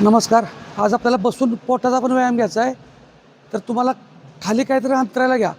नमस्कार. आज आपल्याला बसून पोटाचा पण व्यायाम घ्यायचा आहे. तर तुम्हाला खाली काहीतरी अंतरायला घ्या.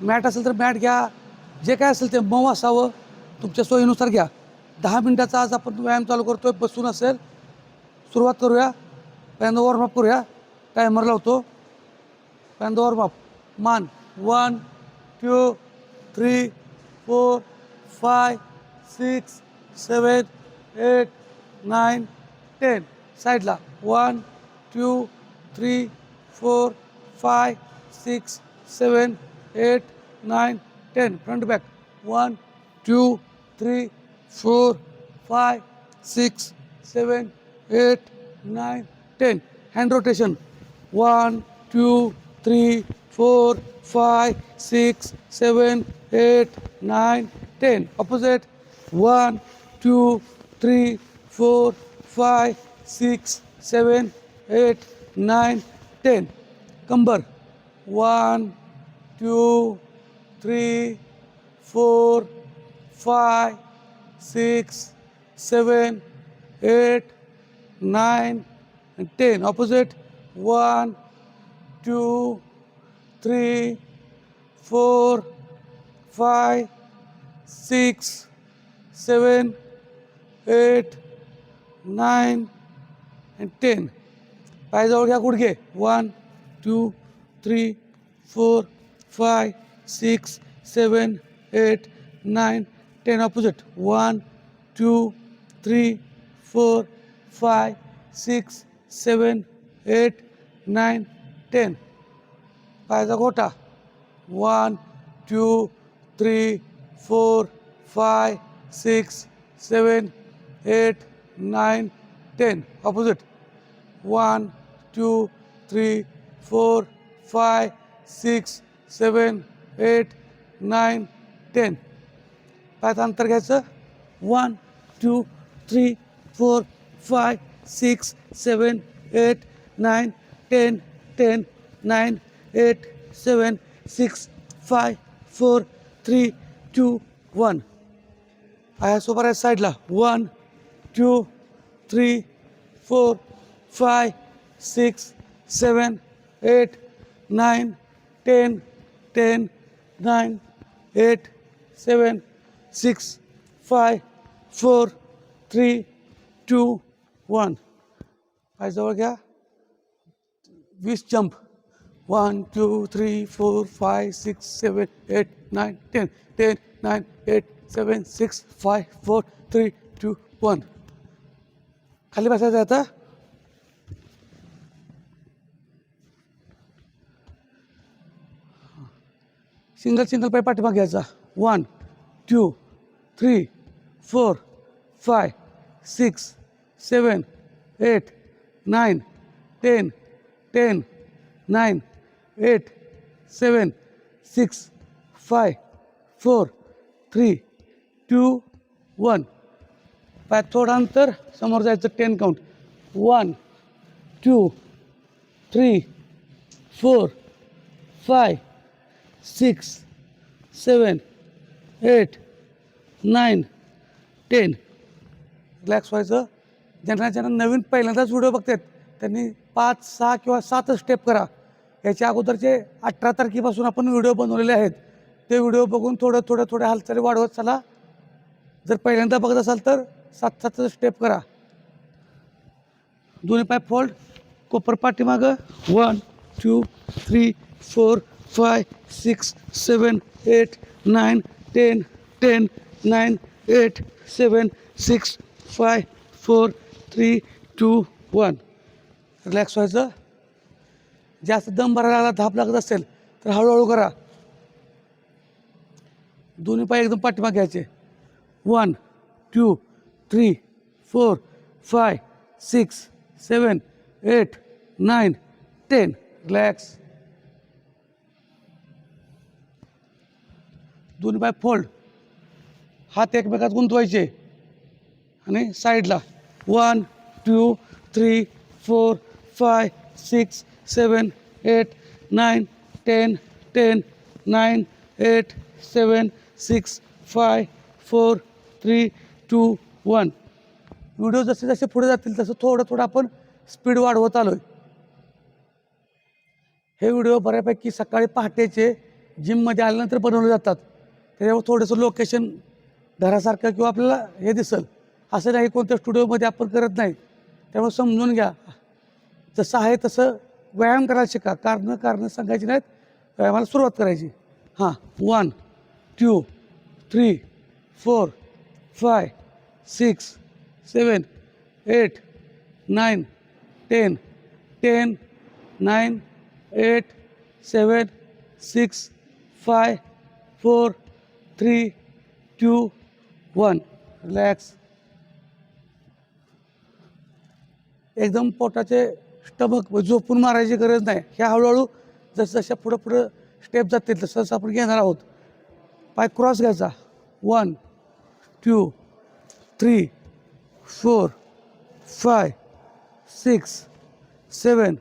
मॅट असेल तर मॅट घ्या. जे काय असेल ते मऊ असावं. तुमच्या सोयीनुसार घ्या. दहा मिनटाचा आज आपण व्यायाम चालू करतो आहे बसून असेल. सुरुवात करूया. पहिल्यांदा वॉर्मअप करूया. टायमर लावतो. पहिल्यांदा वॉर्मअप मान one two three four five six seven eight nine ten. साईडला one two three four five six seven eight nine ten front back one two three four five six seven eight nine ten hand rotation one two three four five six seven eight nine ten opposite one two three four five six seven eight nine ten कंबर one two three four five six seven eight nine ten opposite one two three four five six seven eight nine and ten पायजवळ घ्या गुडघे one two three four five six seven eight nine ten opposite one two three four five six seven eight nine ten पायाचा गोटा one two three four five six seven eight nine ten opposite one two three four five six seven eight nine ten पायाचं अंतर घ्यायचं. One two three four five six seven eight nine ten ten nine eight seven six five four three two one पायासोबत आहे साईडला one two three four five six seven eight nine ten ten nine eight seven six five four three two one पायजवळ घ्या वीस jump one two three four five six seven eight nine ten ten nine eight seven six five four three two one खाली बसायचं आता. Single single पाय पाठीमाग घ्यायचा one two three four five six seven eight nine ten ten nine eight seven six five four three two one पाय थोडं अंतर समोर जायचं ten count one two three four five six seven eight nine ten relax व्हायचं. ज्यांना ज्यांना नवीन पहिल्यांदाच video बघतात त्यांनी पाच सहा किंवा सात स्टेप करा. याच्या अगोदरचे अठरा तारखेपासून आपण व्हिडिओ बनवलेले आहेत. ते व्हिडिओ बघून थोडं थोडं थोड्या हालचाली वाढवत चला. जर पहिल्यांदा बघत असाल तर सात सात स्टेप करा. दोन्ही पाय फोल्ड कोपर पाठीमागं. One two three four five six seven eight nine ten ten nine eight seven six five four three two one relax व्हायचं. जास्त दम भरायला लागला धाप लागत असेल तर हळूहळू करा. दोन्ही पाय एकदम पाठीमाग घ्यायचे. One two three four five six seven eight nine ten relax दोन्ही पाय फोल्ड हात एकमेकात गुंतवायचे. आणि साईडला one two three four five six seven eight nine ten ten nine eight seven six five four three two one video जसे जसे पुढे जातील तसं थोडं थोडं आपण स्पीड वाढवत आलो आहे हे व्हिडिओ बऱ्यापैकी सकाळी पहाटेचे जिममध्ये आल्यानंतर बनवले जातात. त्याच्यावर थोडंसं लोकेशन घरासारखं किंवा आपल्याला हे दिसेल. असं नाही कोणत्या स्टुडिओमध्ये आपण करत नाही. त्यामुळे समजून घ्या. जसं आहे तसं व्यायाम करायला शिका. कारणं कारणं सांगायची नाहीत व्यायामाला सुरुवात करायची. हां one two three four five six seven eight nine ten ten nine eight seven six five four three two one. Relax. एकदम पोटाचे स्टमक म्हणजे झोपून मारायची गरज नाही. ह्या हळूहळू जसजशा पुढं पुढं स्टेप जातील तसं तसं आपण घेणार आहोत. पाय क्रॉस घ्यायचा. One two, three four five six seven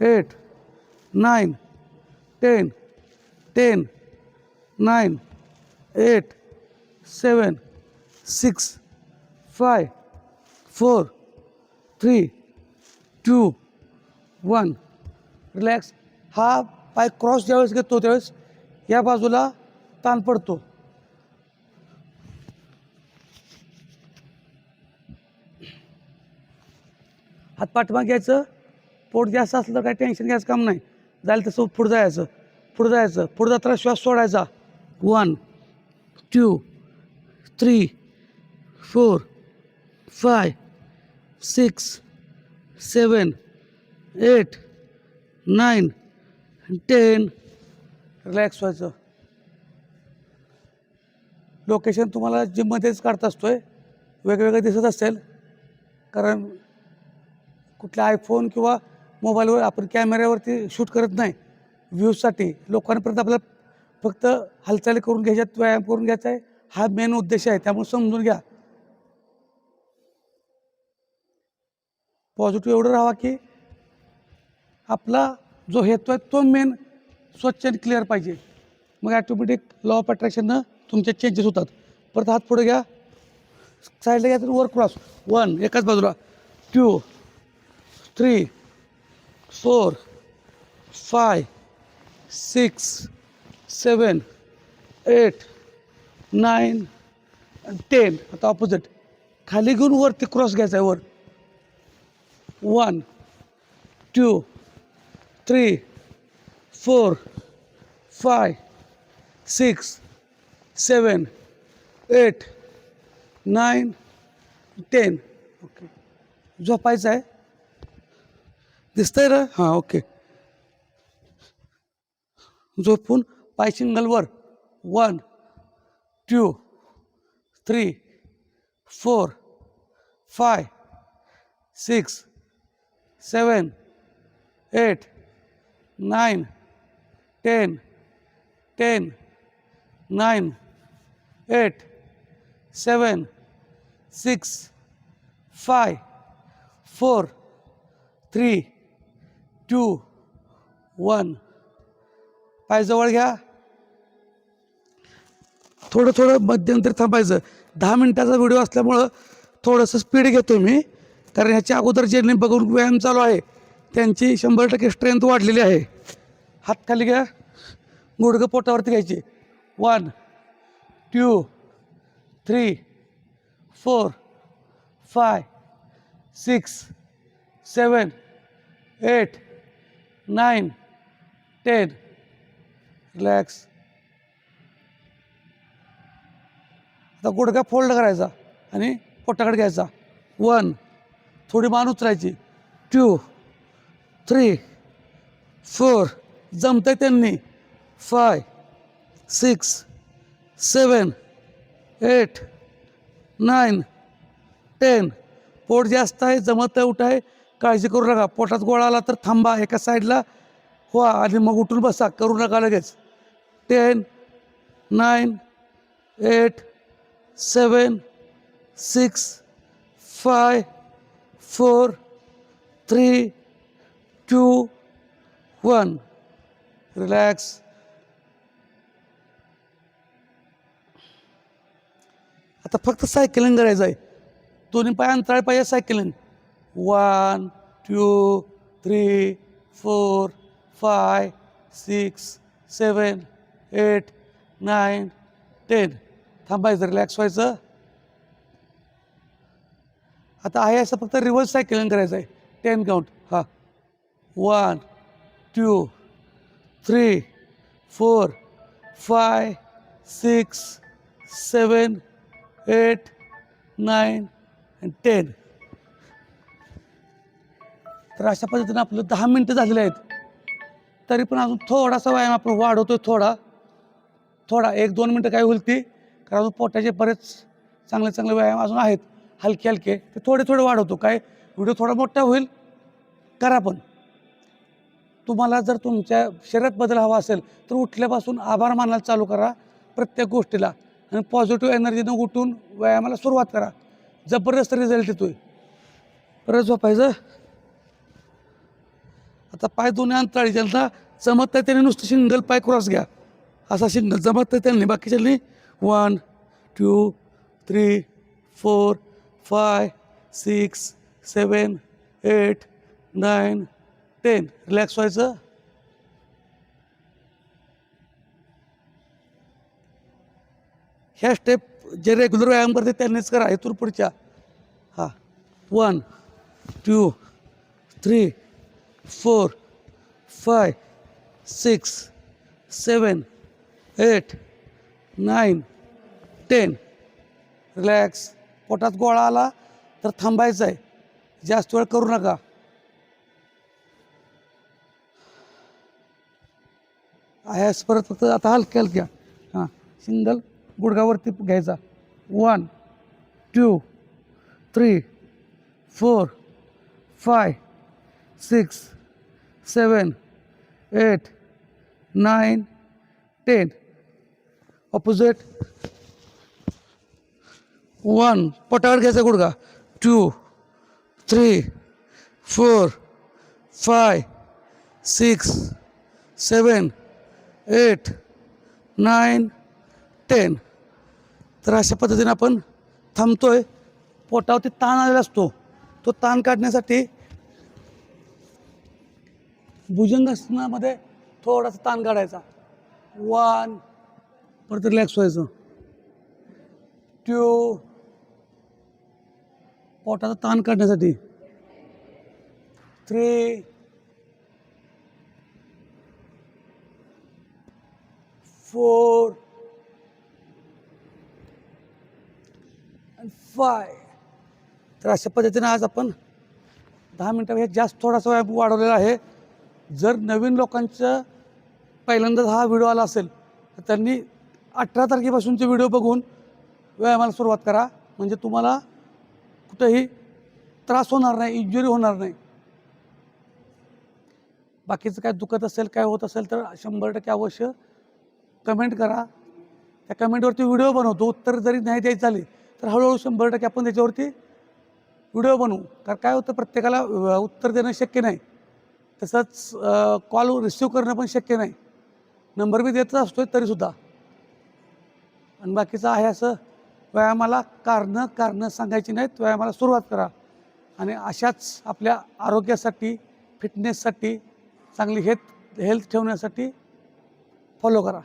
eight nine ten ten nine eight seven six five four three two one relax हा पाय क्रॉस ज्यावेळेस घेतो त्यावेळेस या बाजूला ताण पडतो. हात पाठीमाग घ्यायचं पोट जास्त असलं तर काही टेन्शन घ्यायचं काम नाही. जायला तसं पुढं जायचं पुढं जायचं पुढं जाताना श्वास सोडायचा. One two three four five six seven eight nine ten relax व्हायचं. लोकेशन तुम्हाला जिममध्येच काढता आहे वेगवेगळं दिसत असेल. कारण कुठल्या आयफोन किंवा मोबाईलवर आपण कॅमेऱ्यावरती शूट करत नाही. व्ह्यूजसाठी लोकांपर्यंत आपल्याला फक्त हालचाली करून घ्यायच्यात व्यायाम करून घ्यायचा आहे. हा मेन उद्देश आहे. त्यामुळे समजून घ्या. पॉझिटिव्ह एवढं राहावा की आपला जो हेतू आहे तो मेन स्वच्छ आणि क्लिअर पाहिजे. मग ॲटोमॅटिक लॉ ऑफ अट्रॅक्शननं तुमचे चेंजेस होतात. परत हात पुढे घ्या. साईडला घ्या तर वर क्रॉस वन एकाच बाजूला. Two three four five six seven eight nine ten आता ऑपोजिट खाली घेऊन वरती क्रॉस घ्यायचा आहे वर. One two three four five six seven eight nine ten okay झोपायचं आहे. दिसतंय ना हां ओके. झोपून पाय सिंगलवर one two three four five six seven eight nine ten ten nine eight seven six five four three two one. पाय जवळ घ्या. थोडं थोडं मध्यंतर थांबायचं. दहा मिनिटाचा व्हिडिओ असल्यामुळं थोडंसं स्पीड घेतो मी. कारण ह्याच्या अगोदर ज्यांनी बघून व्यायाम चालू आहे. त्यांची शंभर टक्के स्ट्रेंथ वाढलेली आहे. हात खाली घ्या. गुडघं पोटावरती घ्यायची. One two three four five six seven eight nine ten relax आता गुडघा फोल्ड करायचा आणि पोटाकडे घ्यायचा. वन थोडी मान उतरायची. टू थ्री फोर जमतंय त्यांनी. Five six seven eight nine ten पोट जास्त आहे जमत आहे उठाय. काळजी करू नका. पोटात गोळा आला तर थांबा एका साईडला. व्हा आणि मग उठून बसा. करू नका लगेच. Ten nine eight seven six five four three two one. Relax. आता फक्त सायकलिंग करायचं आहे दोन्ही पाय अंतराळ पाहिजे cycling. One two three four five six seven eight nine ten थांबायचं रिलॅक्स व्हायचं. आता आहे असं फक्त रिव्हर्स सायकलिंग करायचं आहे. टेन काउंट हां. One two three four five six seven eight nine and ten तर अशा पद्धतीनं आपलं दहा मिनटं झालेले आहेत. तरी पण अजून थोडासा व्यायाम आपण वाढवतोय थोडा. थोडा एक दोन मिनटं काय होईल ती. कारण अजून पोटाचे बरेच चांगले चांगले व्यायाम अजून आहेत. हलके हलके. ते थोडे थोडे वाढवतो. काय? व्हिडिओ थोडा मोठा होईल. करा पण. तुम्हाला जर तुमच्या शरीरात बदल हवा असेल तर उठल्यापासून आभार मानायला चालू करा प्रत्येक गोष्टीला. आणि पॉझिटिव्ह एनर्जीनं उठून व्यायामाला सुरुवात करा. जबरदस्त रिझल्ट येतोय. परत झोपायचं? आता पाय दोन्ही अंतराळी ज्यांना जमत नाही त्यांनी नुसतं सिंगल पाय क्रॉस घ्या. असा सिंगल जमत नाही त्यांनी. बाकीच्यांनी one two three four five six seven eight nine ten. Relax व्हायचं. ह्या स्टेप जे रेग्युलर व्यायाम करते त्यांनीच करा. इथून पुढच्या. हां. One two three four five six seven eight nine ten. Relax पोटात गोळा आला तर थांबायचं आहे. जास्त वेळ करू नका. आयास परत फक्त आता हलक्या हलक्या. हां सिंगल गुडघावरती घ्यायचा. One two three four five six seven eight nine ten opposite one पोटावर घ्यायचा गुडघा two three four five six seven eight nine ten तर अशा पद्धतीने आपण थांबतो आहे पोटावरती ताण आलेला असतो. तो ताण काढण्यासाठी भुजंगासनामध्ये थोडासा ताण काढायचा. वन परत रिलॅक्स व्हायचं. टू पोटाचा ताण काढण्यासाठी. थ्री फोर फाय तर अशा पद्धतीने आज आपण दहा मिनटापेक्षा जास्त थोडासा व्यायाम वाढवलेला आहे. जर नवीन लोकांचं पहिल्यांदाच हा व्हिडिओ आला असेल तर त्यांनी अठरा तारखेपासूनचे व्हिडिओ बघून व्यायामाला सुरुवात करा. म्हणजे तुम्हाला कुठंही त्रास होणार नाही इंजुरी होणार नाही. बाकीचं काय दुखत असेल काय होत असेल तर शंभर टक्के अवश्य कमेंट करा. त्या कमेंटवरती व्हिडिओ बनवतो. उत्तर जरी नाही द्यायचं झाले तर हळूहळू शंभर टक्के आपण त्याच्यावरती व्हिडिओ बनवू. कारण काय होतं प्रत्येकाला उत्तर देणं शक्य नाही. तसंच कॉल रिसिव्ह करणं पण शक्य नाही. नंबर मी देतच असतोय तरीसुद्धा. आणि बाकीचं आहे असं व्यायामाला कारणं कारणं सांगायची नाहीत व्यायामाला सुरुवात करा. आणि अशाच आपल्या आरोग्यासाठी फिटनेससाठी चांगली हेल्थ हेल्थ ठेवण्यासाठी फॉलो करा.